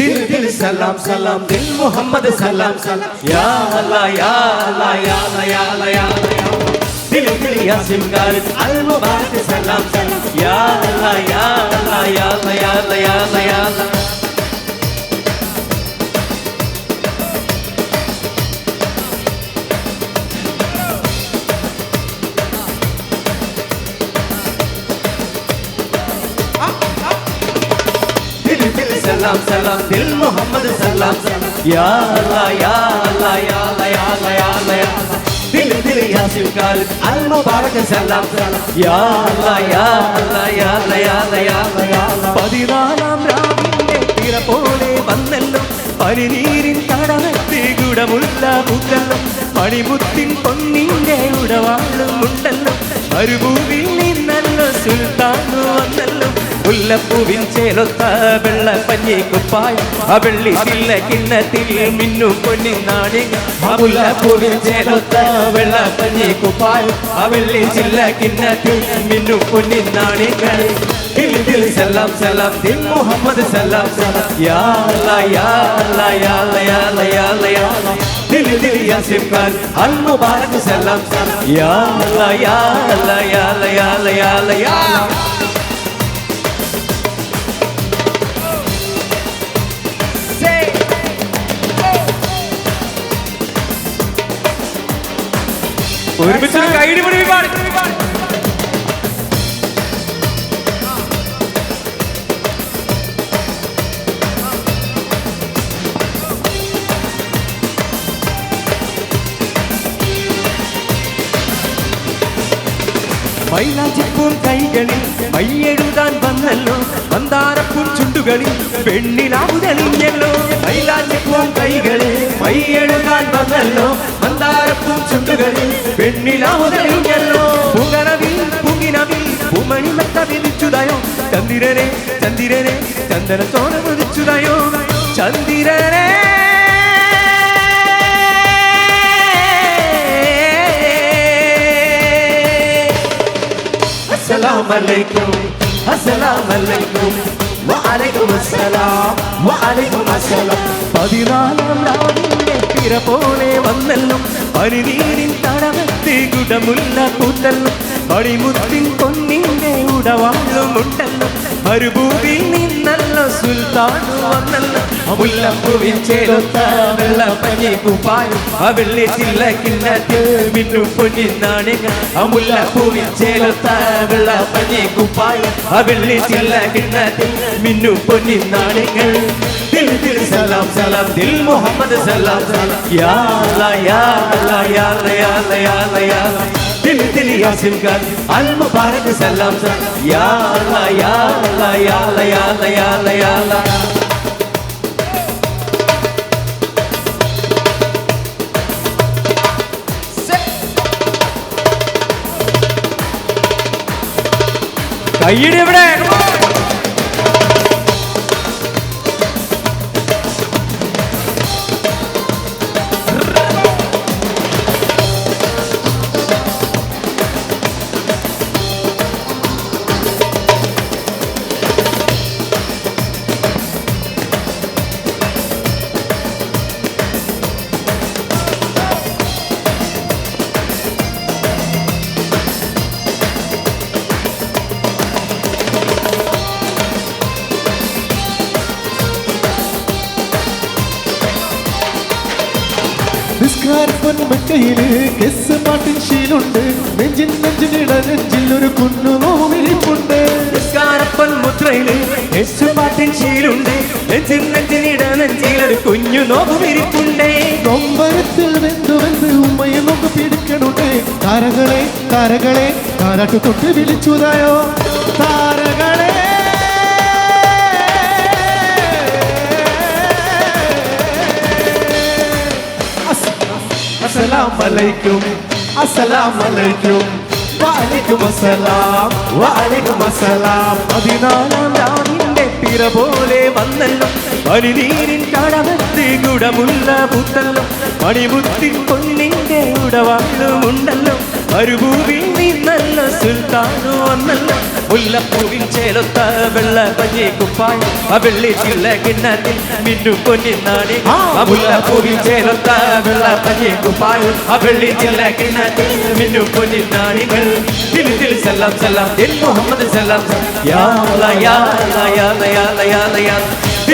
ദിൽ ദിൽ സലാം സലാം ദിൽ മുഹമ്മദ് സലാം സലാം യാ അല്ലാ യാ അല്ലാ യാ അല്ലാ യാ അല്ലാ യാ അല്ലാ യാ അല്ലാ. ദിൽ ദിൽ യാസിം ഖാലിദ് അൽ മുബാറക് സലാം സലാം യാ അല്ലാ യാ അല്ലാ യാ അല്ലാ യാ സലാം സലാം ദിൽ മുഹമ്മദ് സലാം യാ അല്ലാ യാ അല്ലാ യാ അല്ലാ യാ അല്ലാ യാ അല്ലാ യാ. ദിൽ ദിൽ യാസിം ഖാലിദ് അൽ മുബാറക് സലാം യാ അല്ലാ യാ അല്ലാ യാ അല്ലാ യാ അല്ലാ യാ അല്ലാ യാ അല്ലാ. പതിനാലാം രാവിലെ തിര പോലെ വന്നല്ലോ പനിനീരിൻ കടവത്തെ ഗുണമുള്ള പൂക്കല്ലോ മണിമുത്തിൻ പൊന്നിന്റെ ഉടവാളും ഉണ്ടല്ലോ മരുഭൂമിൽ നിന്നല്ലോ സുൽത്താനു വന്നല്ലോ മുല്ലപ്പൂവിൻ ചേലൊത്ത വെള്ള പഞ്ഞി കുപ്പായം ആ വെള്ളി ചില്ല കിണ്ണത്തിൽ മിന്നും പൊന്നി നാണിക ആ മുല്ലപ്പൂവിൻ ചേലൊത്ത വെള്ള പഞ്ഞി കുപ്പായം ആ വെള്ളി ചില്ല കിണ്ണത്തിൽ മിന്നും പൊന്നി നാണികൾ ദിൽ ദിൽ സലാം സലാം ദിൽ മുഹമ്മദ് സലാം സലാം യാ അല്ലാ യാ അല്ലാ യാ അല്ലാ യാ അല്ലാ യാ അല്ലാ യാ അല്ലാ. ദിൽ ദിൽ യാസിം ഖാൻ അൽ മുബാറക് സലാം സലാം യാ അല്ലാ യാ അല്ലാ യാ അല്ലാ യാ അല്ലാ യാ അല്ലാ യാ അല്ലാ. മൈലാച്ചിപ്പൂൻ കൈകളിൽ മയ്യെഴുതാൻ വന്നല്ലോ മന്ദാരപ്പൂൻ ചുണ്ടുകളിൽ പെണ്ണിലാവു തെളിഞ്ഞല്ലോ കൈകളിൽ മയ്യെഴുതാൻ വന്നല്ലോ മന്ദാരപ്പൂൻ ചുണ്ടുകളിൽ പെണ്ണിലാവു തെളിഞ്ഞല്ലോ പുകണവിൽ പുകിനവിൽ പൂമണിമത്ത വിളിച്ചുതായോ ചന്ദ്രനെ ചന്ദ്രനെ ചന്ദന ചോര വിളിച്ചുതായോ ചന്ദ്രനെ السلام عليكم السلام عليكم وعليكم السلام وعليكم السلام പതിനാലാം രാവിന്റെ തിര പോലെ വന്നല്ലോ പനിനീരിൻ തടവത്തെ ഗുഡമുല്ല കൂട്ടല്ലോ പണിമുത്തിൻ പൊന്നിന്റെ ഉടവാളും ഉണ്ടല്ലോ മരുഭൂമിയിൽ നിന്നല്ലോ സുൽത്താൻ വന്നല്ലോ. മുല്ലപ്പൂവിൻ ചേലൊത്ത വെള്ളപ്പഞ്ഞി കുപ്പായും ആ വെള്ളി ചില്ല കിണ്ണത്തിൽ മിന്നു പൊന്നി നാണികൾ. ആ മുല്ലപ്പൂവിൻ ചേലൊത്ത വെള്ളപ്പഞ്ഞി കുപ്പായും ആ വെള്ളി ചില്ല കിണ്ണത്തിൽ മിന്നു പൊന്നി നാണികൾ. ദിൽ ദിൽ സലാം സലാം ദിൽ മുഹമ്മദ് സലാം സലാം. യാ അല്ലാ യാ അല്ലാ യാ അല്ലാ യാ അല്ലാ യാ അല്ലാ. യാ അല്ലാ. ദിൽ ദിൽ യാസിം ഖാൻ അൽ മുബാറക് സലാം സലാം യാ അല്ലാ യാ അല്ലാ യാ അല്ലാ യാ അല്ലാ യാ അല്ലാ യാ അല്ലാ കയ്യടി എവിടെ നിസ്കാരപ്പൻ മെക്കയിൽ കെസ് പാട്ടിൻ ശീലുണ്ട്. നെഞ്ചിൻ നെഞ്ചിനിട നെഞ്ചിൽ ഒരു കുന്നു നോവിരിപ്പുണ്ട്. നിസ്കാരപ്പൻ മുദ്രയിൽ യേശുപാട്ടിൻ ശീലുണ്ട്. നെഞ്ചിൻ നെഞ്ചിനിട നെഞ്ചിലൊരു കുഞ്ഞു നോക്കുമിരിപ്പുണ്ടേ കൊമ്പരത്തിൽ വെന്തു ഉമ്മയെ നോക്ക് പിടിക്കണുണ്ട്. താരകളെ താരകളെ താരാട്ട് തൊട്ട് വിളിച്ചുതായോ? താരകളെ അസ്സലാം അലൈക്കും അസ്സലാം അലൈക്കും വഅലൈക്കും അസ്സലാം. വഅലൈക്കും അസ്സലാം. പതിനാലാം രാമിന്റെ പിറ പോലെ വന്നല്ലോ. പനിനീരിൻ കടവത്ത് ഗുണമുള്ള പുത്തല്ലോ. മണിമുത്തിൻ പൊന്നിന്റെ ഉടവാളും മരുഭൂമിൽ നിന്നല്ല സുൽത്താനു വന്നല്ല. മുല്ലപ്പൂവിൽ ചേലൊത്ത വെള്ള പഞ്ഞി കുപ്പായം ആ വെള്ളി ചില്ല കിണ്ണത്തിൽ മിന്നു പൊന്നിന്നാണി ആ മുല്ലപ്പൂവിൽ ചേലൊത്ത വെള്ള പഞ്ഞി കുപ്പായം ആ വെള്ളി ചില്ല കിണ്ണത്തിൽ മിന്നു പൊന്നിന്നാണികൾ തിരി തിരി സല്ലാം സല്ലാം ദിൽ മുഹമ്മദ് സല്ലാം യാ യാ യാ യാ യാ യാ.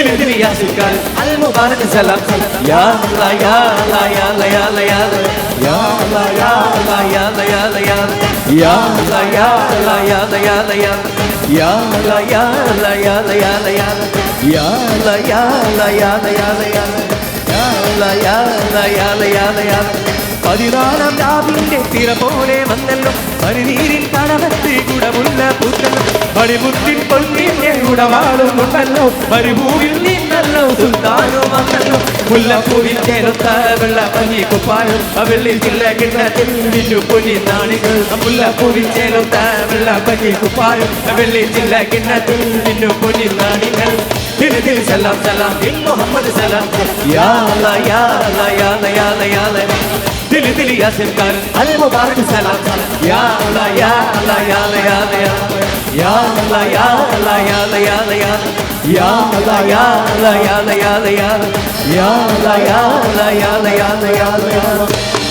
ദിൽ ദിൽ യാ സുൽക്കാൻ അൽ മുബാരക് സലാം യാ അല്ലാ യാ അല്ലാ യാ അല്ലാ യാ അല്ലാ യാ അല്ലാ യാ അല്ലാ യാ അല്ലാ യാ അല്ലാ യാ അല്ലാ യാ യാ അല്ലാ യാ അല്ലാ യാ അല്ലാ യാ അല്ലാ യാ യാ അല്ലാ യാ അല്ലാ യാ അല്ലാ യാ അല്ലാ യാ യാ അല്ലാ യാ അല്ലാ യാ അല്ലാ യാ അല്ലാ യാ യാ അല്ലാ യാ അല്ലാ യാ അല്ലാ യാ അല്ലാ യാ പതിനാലാം രാവിന്റെ തിര പോലെ വന്നല്ലോ പരിനീരിൻ കടവത്തെ കുടമുള്ള പൂത്തല്ലോ മണിമുത്തിൻ പൊന്നിന്റെ കുടവാളുമുണ്ടല്ലോ മരുഭൂമിൽ നിന്നല്ലോ സുൽത്താനോ വന്നല്ലോ മുല്ലപ്പൂവിന്റെ നൊത്ത വെള്ളപ്പനി കുപ്പായം വെള്ളി ചില്ല കിണ്ണത്തിൽ നിന്നു പൊലി നാണികൾ മുല്ലപ്പൂവിന്റെ നൊത്ത വെള്ളപ്പനി കുപ്പായം വെള്ളി ചില്ല കിണ്ണത്തിൽ നിന്നു പൊലി നാണികൾ സലാം സലാം മുഹമ്മദ് സലാം യാ യാ യാ യാ യാ അല്ലാ ദിൽ ദിൽ യാസിൻ ഖാൻ അൽ മുബാറക് സലാം യാ അല്ലാ യാ അല്ലാ യാ അല്ലാ യാ അല്ലാ യാ അല്ലാ യാ അല്ലാ യാ അല്ലാ യാ അല്ലാ യാ അല്ലാ യാ അല്ലാ യാ അല്ലാ യാ അല്ലാ യാ അല്ലാ യാ അല്ലാ യാ അല്ലാ യാ അല്ലാ യാ അല്ലാ